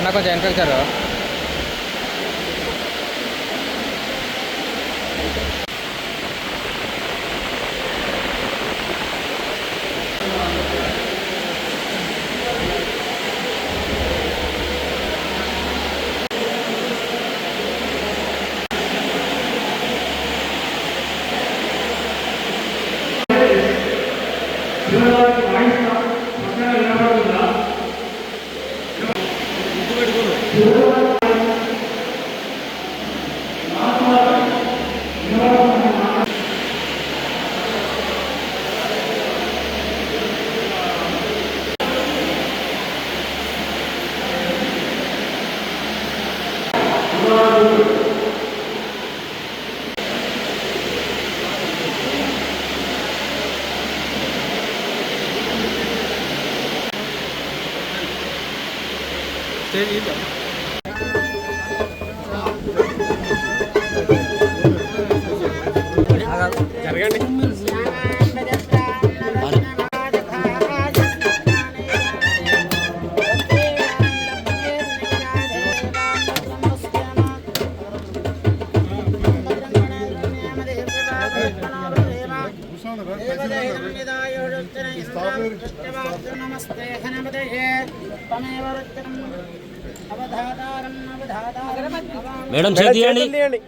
అన్న కొంచెం వెనక వచ్చారు కొంచెం చేతియండి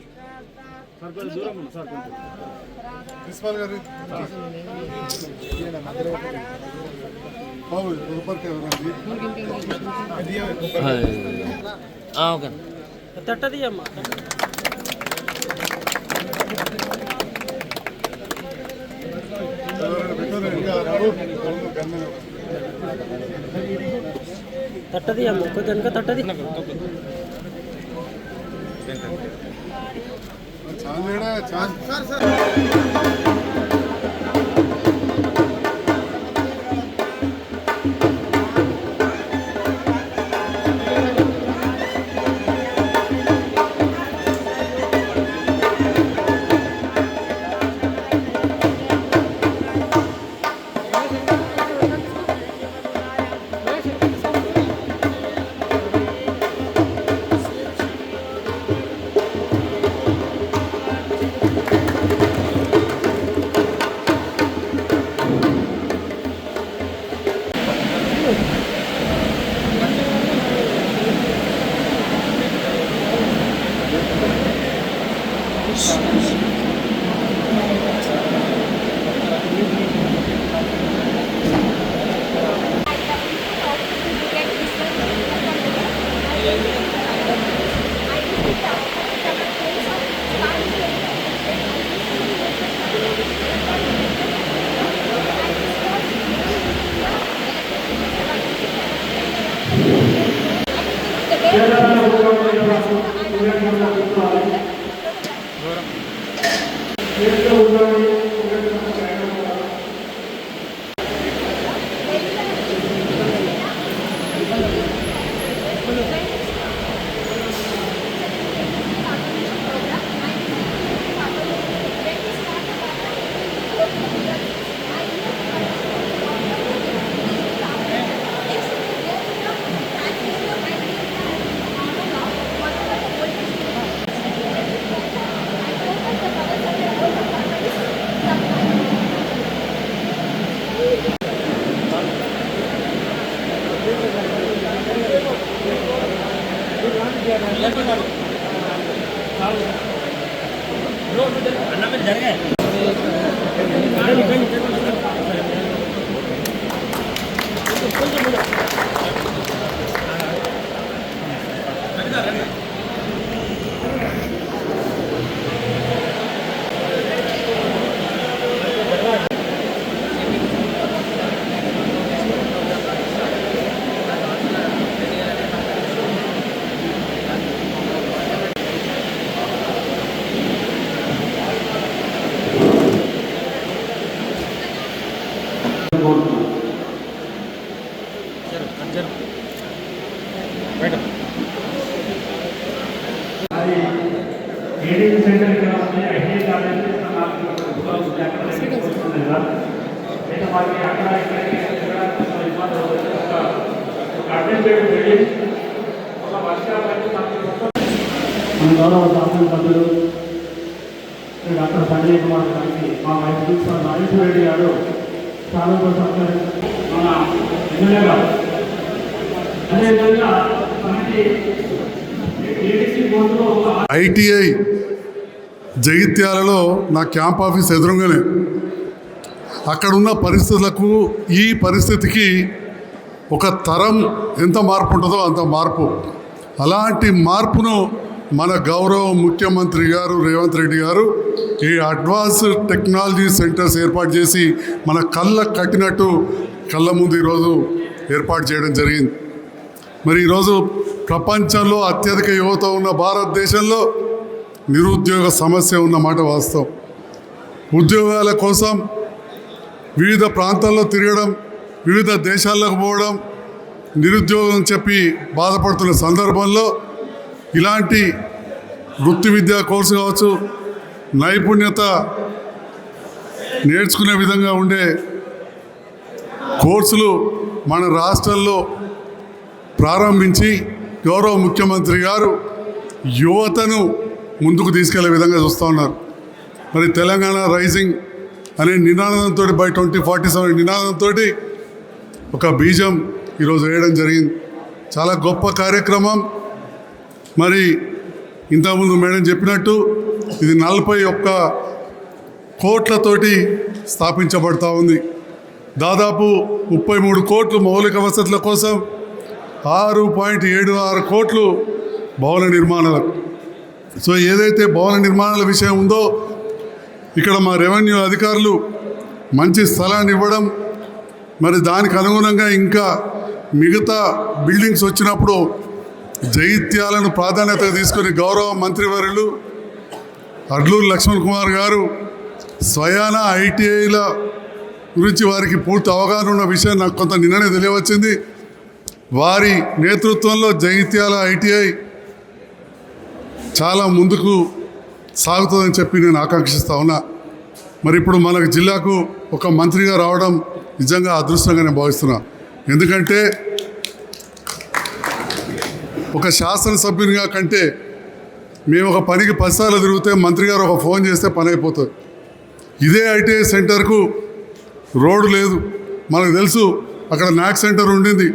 తట్టది అమ్మ తట్టది అమ్మ కొంచెం తట్టది. ఛాన్స్ ఛాన్స్ సార్ సార్ సభ్యులు డాక్టర్ సంజయ్ కుమార్ గారికి మా నరేష్ రెడ్డి గారు మన ఎమ్మెల్యే గారు అదేవిధంగా ఐటీఐ జగిత్యాలలో నా క్యాంప్ ఆఫీస్ ఎదురుగానే అక్కడున్న పరిస్థితులకు ఈ పరిస్థితికి ఒక తరం ఎంత మార్పు ఉంటుందో అంత మార్పు. అలాంటి మార్పును మన గౌరవ ముఖ్యమంత్రి గారు రేవంత్ రెడ్డి గారు ఈ అడ్వాన్స్ టెక్నాలజీ సెంటర్స్ ఏర్పాటు చేసి మన కళ్ళ కట్టినట్టు కళ్ళ ముందు ఈరోజు ఏర్పాటు చేయడం జరిగింది. మరి ఈరోజు ప్రపంచంలో అత్యధిక యువత ఉన్న భారతదేశంలో నిరుద్యోగ సమస్య ఉన్నమాట వాస్తవం. ఉద్యోగాల కోసం వివిధ ప్రాంతాల్లో తిరగడం వివిధ దేశాలకు పోవడం నిరుద్యోగం చెప్పి బాధపడుతున్న సందర్భంలో ఇలాంటి వృత్తి విద్యా కోర్సు కావచ్చు నైపుణ్యత నేర్చుకునే విధంగా ఉండే కోర్సులు మన రాష్ట్రంలో ప్రారంభించి గౌరవ ముఖ్యమంత్రి గారు యువతను ముందుకు తీసుకెళ్ళే విధంగా చూస్తూ ఉన్నారు. మరి తెలంగాణ రైజింగ్ అనే నినాదంతో బై ట్వంటీ ఫార్టీ సెవెన్ నినాదంతో ఒక బీజం ఈరోజు వేయడం జరిగింది. చాలా గొప్ప కార్యక్రమం. మరి ఇంతకుముందు మేడం చెప్పినట్టు ఇది నలభై ఒక్క కోట్లతోటి స్థాపించబడతా ఉంది. దాదాపు ముప్పై మూడు కోట్లు మౌలిక వసతుల కోసం ఆరు పాయింట్ ఏడు ఆరు కోట్లు భవన నిర్మాణాలకు. సో ఏదైతే భవన నిర్మాణాల విషయం ఉందో ఇక్కడ మా రెవెన్యూ అధికారులు మంచి స్థలాన్ని ఇవ్వడం మరి దానికి అనుగుణంగా ఇంకా మిగతా బిల్డింగ్స్ వచ్చినప్పుడు జైత్యాలను ప్రాధాన్యత తీసుకొని గౌరవ మంత్రివర్యులు అడ్లూరు లక్ష్మణ్ కుమార్ గారు స్వయాన ఐటీఐల గురించి వారికి పూర్తి అవగాహన ఉన్న విషయం నాకు కొంత నిన్ననే తెలియవచ్చింది. వారి నేతృత్వంలో జైత్యాల ఐటీఐ చాలా ముందుకు సాగుతుందని చెప్పి నేను ఆకాంక్షిస్తా ఉన్నా. మరి ఇప్పుడు మనకు జిల్లాకు ఒక మంత్రిగా రావడం నిజంగా అదృష్టంగా నేను భావిస్తున్నా. ఎందుకంటే ఒక శాసనసభ్యునిగా కంటే మేము ఒక పనికి పదిసార్లు తిరిగితే మంత్రి గారు ఒక ఫోన్ చేస్తే పని అయిపోతుంది. ఇదే ఐటీఐ సెంటర్కు రోడ్డు లేదు. మనకు తెలుసు అక్కడ నాక్ సెంటర్ ఉండింది.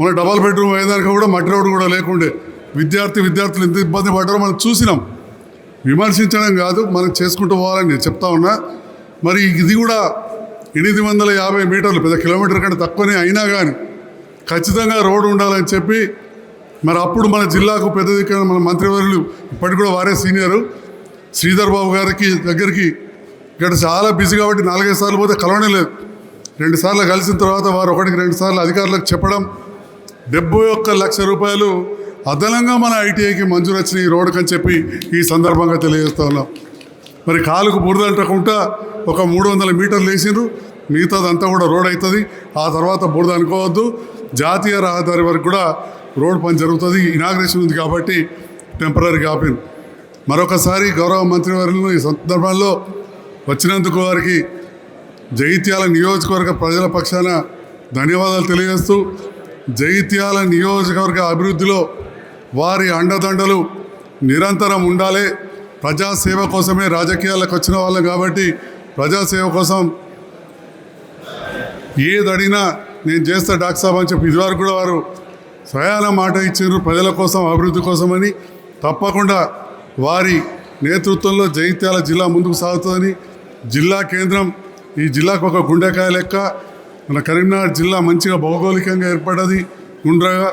మన డబల్ బెడ్రూమ్ అయ్యేదానికి కూడా మట్టి రోడ్డు కూడా లేకుండే. విద్యార్థి విద్యార్థులు ఎంత ఇబ్బంది పడ్డారో మనం చూసినాం. విమర్శించడం కాదు మనం చేసుకుంటూ పోవాలని నేను చెప్తా ఉన్నా. మరి ఇది కూడా ఎనిమిది వందల యాభై మీటర్లు పెద్ద కిలోమీటర్ కంటే తక్కువనే అయినా కానీ ఖచ్చితంగా రోడ్డు ఉండాలని చెప్పి మరి అప్పుడు మన జిల్లాకు పెద్ద దిక్కున మన మంత్రివర్యులు ఇప్పటికి కూడా వారే సీనియరు. శ్రీధర్ బాబు గారికి దగ్గరికి ఇక్కడ చాలా బిజీ కాబట్టి నాలుగైదు సార్లు పోతే కలవడం లేదు. రెండు సార్లు కలిసిన తర్వాత వారు ఒకటికి రెండు సార్లు అధికారులకు చెప్పడం డెబ్బై ఒక్క లక్ష రూపాయలు అదనంగా మన ఐటీఐకి మంజూరు వచ్చిన ఈ రోడ్డుకు అని చెప్పి ఈ సందర్భంగా తెలియజేస్తా ఉన్నాం. మరి కాలుకు బురదంటకుండా ఒక మూడు వందల మీటర్లు వేసిండ్రు. మిగతాదంతా కూడా రోడ్ అవుతుంది ఆ తర్వాత బురద అనుకోవద్దు. జాతీయ రహదారి వరకు కూడా రోడ్ పని జరుగుతుంది. ఇనాగ్రేషన్ ఉంది కాబట్టి టెంపరీగా ఆపింది మరొకసారి గౌరవ మంత్రివర్యులను ఈ సందర్భంలో వచ్చినందుకు వారికి జైత్యాల నియోజకవర్గ ప్రజల పక్షాన ధన్యవాదాలు తెలియజేస్తూ జైత్యాల నియోజకవర్గ అభివృద్ధిలో వారి అండదండలు నిరంతరం ఉండాలి. ప్రజాసేవ కోసమే రాజకీయాలకు వచ్చిన వాళ్ళం కాబట్టి ప్రజాసేవ కోసం ఏది అడిగినా నేను చేస్తా డాక్టర్ సాబ్ అని చెప్పి ఇదివరకు కూడా వారు స్వయాన మాట ఇచ్చారు ప్రజల కోసం అభివృద్ధి కోసమని. తప్పకుండా వారి నేతృత్వంలో జగిత్యాల జిల్లా ముందుకు సాగుతుందని. జిల్లా కేంద్రం ఈ జిల్లాకు ఒక గుండెకాయ లెక్క. మన కరీంనగర్ జిల్లా మంచిగా భౌగోళికంగా ఏర్పడ్డది. గుండ్రగా.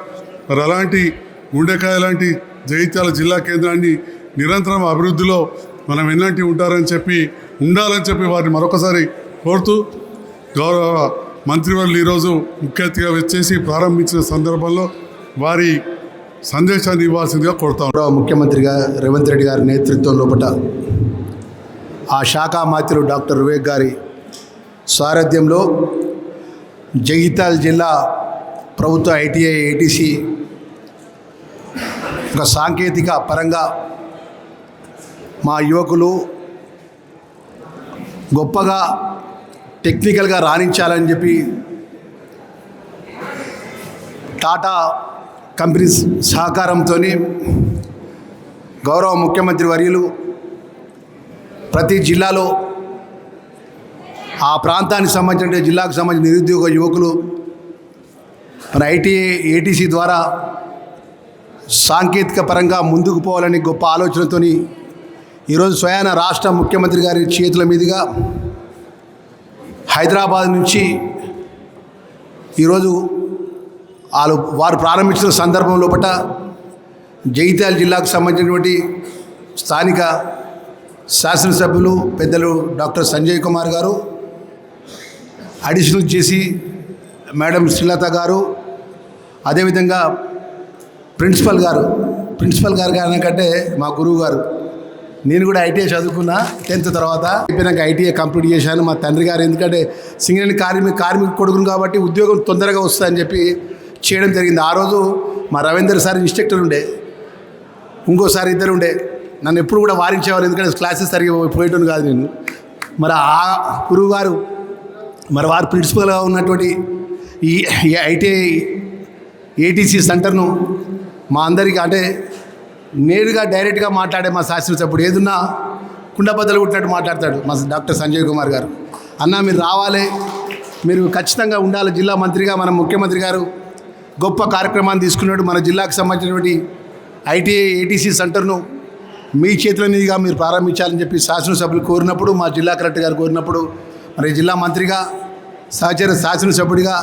మరి అలాంటి గుండెకాయ లాంటి జగిత్యాల జిల్లా కేంద్రాన్ని నిరంతరం అభివృద్ధిలో మనం ఎన్నంటి ఉంటారని చెప్పి ఉండాలని చెప్పి వారిని మరొకసారి కోరుతూ గౌరవ మంత్రివర్యులు ఈరోజు ముఖ్య అతిథిగా వచ్చేసి ప్రారంభించిన సందర్భంలో వారి సందేశాన్ని ఇవ్వాల్సిందిగా కోరుతాం ముఖ్యమంత్రిగా రేవంత్ రెడ్డి గారి నేతృత్వం లోపల ఆ శాఖా మాత్రులు డాక్టర్ వివేక్ గారి సారథ్యంలో జగిత్యాల జిల్లా ప్రభుత్వ ఐటీఐ ఏటీసీ ఒక సాంకేతిక పరంగా మా యువకులు గొప్పగా టెక్నికల్గా రాణించాలని చెప్పి టాటా కంపెనీస్ సహకారంతో గౌరవ ముఖ్యమంత్రి వర్యులు ప్రతి జిల్లాలో ఆ ప్రాంతానికి సంబంధించిన జిల్లాకు సంబంధించిన నిరుద్యోగ యువకులు మన ఐటీ ఏటీసీ ద్వారా సాంకేతిక పరంగా ముందుకు పోవాలని గొప్ప ఆలోచనతోని ఈరోజు స్వయాన రాష్ట్ర ముఖ్యమంత్రి గారి చేతుల మీదుగా హైదరాబాద్ నుంచి ఈరోజు వాళ్ళు వారు ప్రారంభించిన సందర్భం లోపల జగిత్యాల జిల్లాకు సంబంధించినటువంటి స్థానిక శాసనసభ్యులు పెద్దలు డాక్టర్ సంజయ్ కుమార్ గారు అడిషనల్ చేసి మేడం శ్రీలత గారు అదేవిధంగా ప్రిన్సిపల్ గారు. ప్రిన్సిపల్ గారు కంటే మా గురువు గారు. నేను కూడా ఐటీఐ చదువుకున్నా టెన్త్ తర్వాత. అయిపోయినాక ఐటీఐ కంప్లీట్ చేశాను. మా తండ్రి గారు ఎందుకంటే సింగరేణి కార్మిక కార్మిక కొడుకును కాబట్టి ఉద్యోగం తొందరగా వస్తుందని చెప్పి చేయడం జరిగింది. ఆ రోజు మా రవీందర్ సార్ ఇన్స్ట్రక్టర్ ఉండే. ఇంకోసారి ఇద్దరు ఉండే. నన్ను ఎప్పుడు కూడా వారించేవారు ఎందుకంటే క్లాసెస్ సరిగా పోయేటోను కాదు నేను. మరి ఆ గురువు గారు మరి వారు ప్రిన్సిపల్గా ఉన్నటువంటి ఈ ఐటీఐ ఏటీసీ సెంటర్ను మా అందరికీ అంటే నేరుగా డైరెక్ట్గా మాట్లాడే మా శాస్త్రసభ్యుడు ఏదున్నా కుండబద్దలు కుట్టినట్టు మాట్లాడతాడు మా డాక్టర్ సంజయ్ కుమార్ గారు. అన్న మీరు రావాలి. మీరు ఖచ్చితంగా ఉండాలి. జిల్లా మంత్రిగా మన ముఖ్యమంత్రి గారు గొప్ప కార్యక్రమాన్ని తీసుకున్నాడు. మన జిల్లాకు సంబంధించినటువంటి ఐటీఐ ఏటీసీ సెంటర్ను మీ చేతుల మీదుగా మీరు ప్రారంభించాలని చెప్పి శాసనసభ్యులు కోరినప్పుడు మా జిల్లా కలెక్టర్ గారు కోరినప్పుడు మరి జిల్లా మంత్రిగా సహచర శాసనసభ్యుడిగా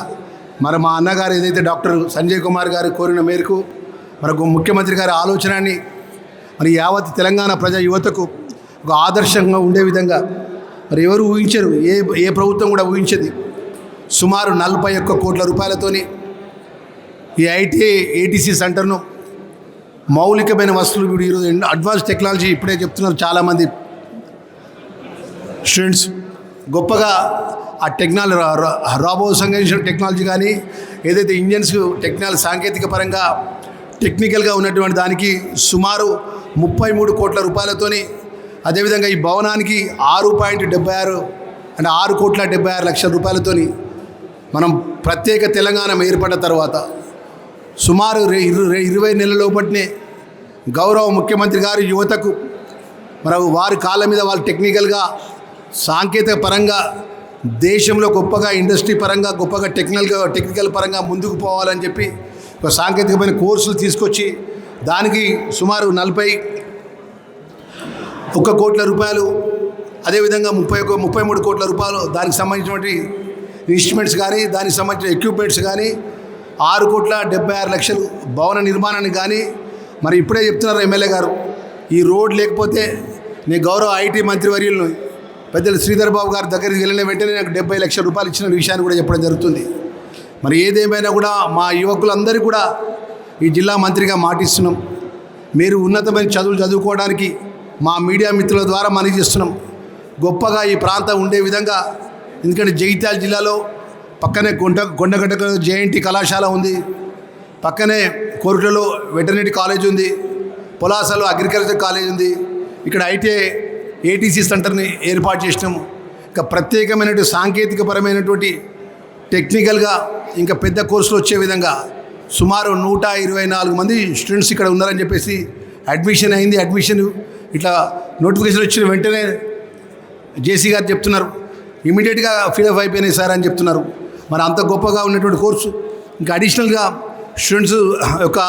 మరి మా అన్నగారు ఏదైతే డాక్టర్ సంజయ్ కుమార్ గారు కోరిన మేరకు మనకు ముఖ్యమంత్రి గారి ఆలోచనని మరి యావత్ తెలంగాణ ప్రజా యువతకు ఒక ఆదర్శంగా ఉండే విధంగా మరి ఎవరు ఊహించరు ఏ ఏ ప్రభుత్వం కూడా ఊహించదు. సుమారు నలభై ఒక్క కోట్ల రూపాయలతోని ఈ ఐటీఐ ఏటీసీ సెంటర్ను మౌలికమైన వస్తువులు ఇప్పుడు ఈరోజు అడ్వాన్స్ టెక్నాలజీ ఇప్పుడే చెప్తున్నారు చాలామంది స్టూడెంట్స్. గొప్పగా ఆ టెక్నాలజీ రాబో సంబంధించిన టెక్నాలజీ కానీ ఏదైతే ఇంజన్స్ టెక్నాలజీ సాంకేతిక పరంగా టెక్నికల్గా ఉన్నటువంటి దానికి సుమారు ముప్పై మూడు కోట్ల రూపాయలతోని అదేవిధంగా ఈ భవనానికి ఆరు పాయింట్ డెబ్బై ఆరు అంటే ఆరు కోట్ల డెబ్బై ఆరు లక్షల రూపాయలతోని మనం ప్రత్యేక తెలంగాణ ఏర్పడిన తర్వాత సుమారు ఇరు- ఇరవై నెలల లోపటినే గౌరవ ముఖ్యమంత్రి గారు యువతకు మరి వారి కాళ్ళ మీద వాళ్ళు టెక్నికల్గా సాంకేతిక పరంగా దేశంలో గొప్పగా ఇండస్ట్రీ పరంగా గొప్పగా టెక్నికల్గా టెక్నికల్ పరంగా ముందుకు పోవాలని చెప్పి సాంకేతికమైన కోర్సులు తీసుకొచ్చి దానికి సుమారు నలభై ఒక్క కోట్ల రూపాయలు అదేవిధంగా ముప్పై ఒక ముప్పై మూడు కోట్ల రూపాయలు దానికి సంబంధించినటువంటి ఇన్స్ట్రుమెంట్స్ కానీ దానికి సంబంధించిన ఎక్విప్మెంట్స్ కానీ ఆరు కోట్ల డెబ్బై ఆరు లక్షలు భవన నిర్మాణానికి కానీ మరి ఇప్పుడే చెప్తున్నారు ఎమ్మెల్యే గారు. ఈ రోడ్ లేకపోతే నీ గౌరవ ఐటీ మంత్రివర్యులను పెద్దలు శ్రీధర్ బాబు గారి దగ్గరికి వెళ్ళిన వెంటనే నాకు డెబ్బై లక్షల రూపాయలు ఇచ్చిన విషయాన్ని కూడా చెప్పడం జరుగుతుంది. మరి ఏదేమైనా కూడా మా యువకులందరికీ కూడా ఈ జిల్లా మంత్రిగా మాటిస్తున్నాం. మీరు ఉన్నతమైన చదువులు చదువుకోవడానికి మా మీడియా మిత్రుల ద్వారా మనకి చేస్తున్నాం గొప్పగా ఈ ప్రాంతం ఉండే విధంగా ఎందుకంటే జగిత్యాల జిల్లాలో పక్కనే గుండ కొండగడ్డ జేఎన్టీ కళాశాల ఉంది. పక్కనే కోరుట్లలో వెటర్నరీ కాలేజ్ ఉంది. పొలాసలో అగ్రికల్చర్ కాలేజ్ ఉంది. ఇక్కడ ఐటీఐ ఏటీసీ సెంటర్ని ఏర్పాటు చేసినాము. ఇంకా ప్రత్యేకమైనటువంటి సాంకేతికపరమైనటువంటి టెక్నికల్గా ఇంకా పెద్ద కోర్సులు వచ్చే విధంగా సుమారు నూట ఇరవై నాలుగు మంది స్టూడెంట్స్ ఇక్కడ ఉన్నారని చెప్పేసి అడ్మిషన్ అయింది. అడ్మిషన్ ఇట్లా నోటిఫికేషన్ వచ్చిన వెంటనే జేసీ గారు చెప్తున్నారు. ఇమీడియట్గా ఫిలప్ అయిపోయినాయి సార్ అని చెప్తున్నారు. మరి అంత గొప్పగా ఉన్నటువంటి కోర్సు ఇంకా అడిషనల్గా స్టూడెంట్స్ యొక్క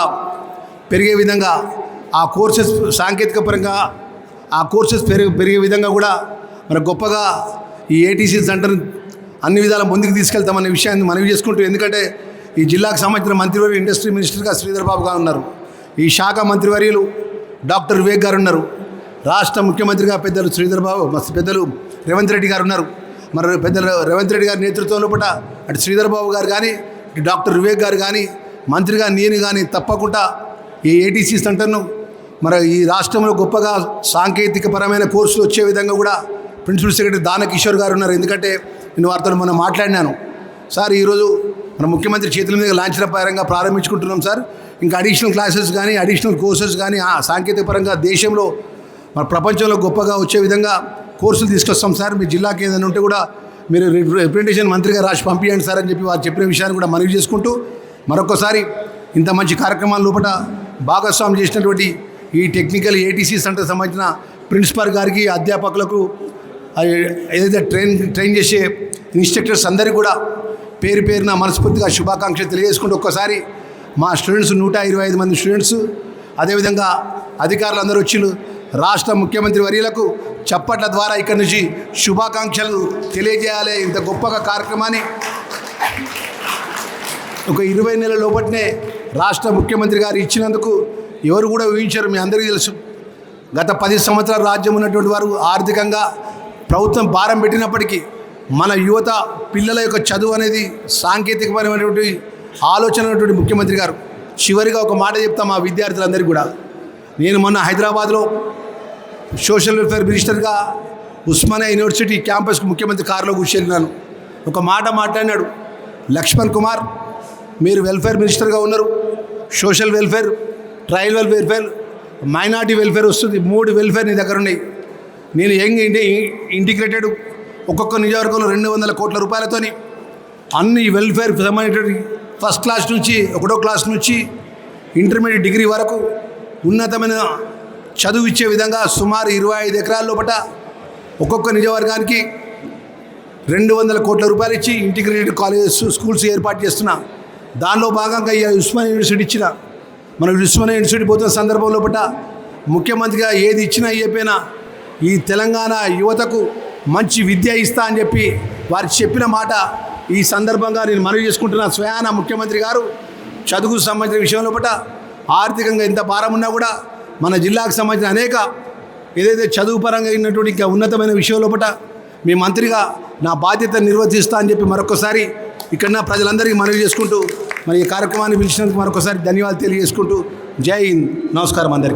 పెరిగే విధంగా ఆ కోర్సెస్ సాంకేతిక పరంగా ఆ కోర్సెస్ పెరిగే పెరిగే విధంగా కూడా మన గొప్పగా ఈ ఏటీసీ సెంటర్ అన్ని విధాల ముందుకు తీసుకెళ్తామనే విషయాన్ని మనవి చేసుకుంటూ ఎందుకంటే ఈ జిల్లాకు సంబంధించిన మంత్రివర్యులు ఇండస్ట్రీ మినిస్టర్గా శ్రీధర్ బాబు గారు ఉన్నారు. ఈ శాఖ మంత్రివర్యులు డాక్టర్ వివేక్ గారు ఉన్నారు. రాష్ట్ర ముఖ్యమంత్రిగా పెద్దలు శ్రీధర్ బాబు పెద్దలు రేవంత్ రెడ్డి గారు ఉన్నారు. మరి పెద్దలు రేవంత్ రెడ్డి గారి నేతృత్వంలో పూట అటు శ్రీధర్ బాబు గారు కానీ డాక్టర్ వివేక్ గారు కానీ మంత్రిగా నేను కానీ తప్పకుండా ఈ ఏటీసీ సెంటర్ను మరి ఈ రాష్ట్రంలో గొప్పగా సాంకేతిక పరమైన కోర్సులు వచ్చే విధంగా కూడా ప్రిన్సిపల్ సెక్రటరీ దాన కిషోర్ గారు ఉన్నారు. ఎందుకంటే నేను వారితో మొన్న మాట్లాడినాను. సార్ ఈరోజు మన ముఖ్యమంత్రి చేతుల మీద లాంఛన పరంగా ప్రారంభించుకుంటున్నాం సార్. ఇంకా అడిషనల్ క్లాసెస్ కానీ అడిషనల్ కోర్సెస్ కానీ ఆ సాంకేతిక పరంగా దేశంలో మన ప్రపంచంలో గొప్పగా వచ్చే విధంగా కోర్సులు తీసుకొస్తాం సార్. మీ జిల్లాకి ఏదైనా ఉంటే కూడా మీరు రిప్రజెంటేషన్ మంత్రిగా రాసి పంపించండి సార్ అని చెప్పి వారు చెప్పిన విషయాన్ని కూడా మనవి చేసుకుంటూ మరొకసారి ఇంత మంచి కార్యక్రమాల లోపల భాగస్వామి చేసినటువంటి ఈ టెక్నికల్ ఏటీసీ సెంటర్ సంబంధించిన ప్రిన్సిపాల్ గారికి అధ్యాపకులకు ఏదైతే ట్రైన్ ట్రైన్ చేసే ఇన్స్ట్రక్టర్స్ అందరికీ కూడా పేరు పేరున మనస్ఫూర్తిగా శుభాకాంక్షలు తెలియజేసుకుంటూ ఒక్కసారి మా స్టూడెంట్స్ నూట ఇరవై ఐదు మంది స్టూడెంట్స్ అదేవిధంగా అధికారులు అందరూ వచ్చిండు రాష్ట్ర ముఖ్యమంత్రి వర్యులకు చప్పట్ల ద్వారా ఇక్కడి నుంచి శుభాకాంక్షలు తెలియజేయాలి. ఇంత గొప్పగా కార్యక్రమాన్ని ఒక ఇరవై నెలల లోపట్నే రాష్ట్ర ముఖ్యమంత్రి గారు ఇచ్చినందుకు ఎవరు కూడా ఊహించారు మీ అందరికీ తెలుసు. గత పది సంవత్సరాలు రాజ్యం ఉన్నటువంటి వారు ఆర్థికంగా ప్రభుత్వం భారం పెట్టినప్పటికీ మన యువత పిల్లల యొక్క చదువు అనేది సాంకేతికపరమైనటువంటి ఆలోచన ఉన్నటువంటి ముఖ్యమంత్రి గారు. చివరిగా ఒక మాట చెప్తా మా విద్యార్థులందరికీ కూడా. నేను మొన్న హైదరాబాద్లో సోషల్ వెల్ఫేర్ మినిస్టర్గా ఉస్మానియా యూనివర్సిటీ క్యాంపస్కి ముఖ్యమంత్రి కారులో కూర్చెళ్ళినాను ఒక మాట మాట్లాడినాడు. లక్ష్మణ్ కుమార్ మీరు వెల్ఫేర్ మినిస్టర్గా ఉన్నారు. Social welfare tribal welfare minority welfare వస్తుంది. మూడు వెల్ఫేర్ నీ దగ్గర ఉన్నాయి. నేను యంగ్ ఇంటి ఇంటిగ్రేటెడ్ ఒక్కొక్క నియోజకవర్గంలో రెండు వందల కోట్ల రూపాయలతోని అన్ని వెల్ఫేర్ సంబంధించిన ఫస్ట్ క్లాస్ నుంచి ఒకటో క్లాస్ నుంచి ఇంటర్మీడియట్ డిగ్రీ వరకు ఉన్నతమైన చదువు ఇచ్చే విధంగా సుమారు ఇరవై ఐదు ఎకరాల లోపల ఒక్కొక్క నియోజకవర్గానికి రెండు వందల కోట్ల రూపాయలు ఇచ్చి ఇంటిగ్రేటెడ్ కాలేజెస్ స్కూల్స్ ఏర్పాటు చేస్తున్నా దానిలో భాగంగా ఈ ఉస్మాన్ యూనివర్సిటీ ఇచ్చిన మనం ఉస్మాన్ యూనివర్సిటీ పోతున్న సందర్భంలో పట్ట ముఖ్యమంత్రిగా ఏది ఇచ్చినా ఇవ్వకపోయినా ఈ తెలంగాణ యువతకు మంచి విద్య ఇస్తా అని చెప్పి వారు చెప్పిన మాట ఈ సందర్భంగా నేను మనవి చేసుకుంటున్న. స్వయాన ముఖ్యమంత్రి గారు చదువుకు సంబంధించిన విషయంలో పట ఆర్థికంగా ఎంత భారం ఉన్నా కూడా మన జిల్లాకు సంబంధించిన అనేక ఏదైతే చదువు పరంగా ఉన్నటువంటి ఇంకా ఉన్నతమైన విషయంలో పట మీ మంత్రిగా నా బాధ్యత నిర్వర్తిస్తా అని చెప్పి మరొకసారి ఇక్కడ ప్రజలందరికీ మనవి చేసుకుంటూ మరి ఈ కార్యక్రమాన్ని పిలిచినందుకు మరొకసారి ధన్యవాదాలు తెలియజేసుకుంటూ జై హింద్. నమస్కారం అందరికీ.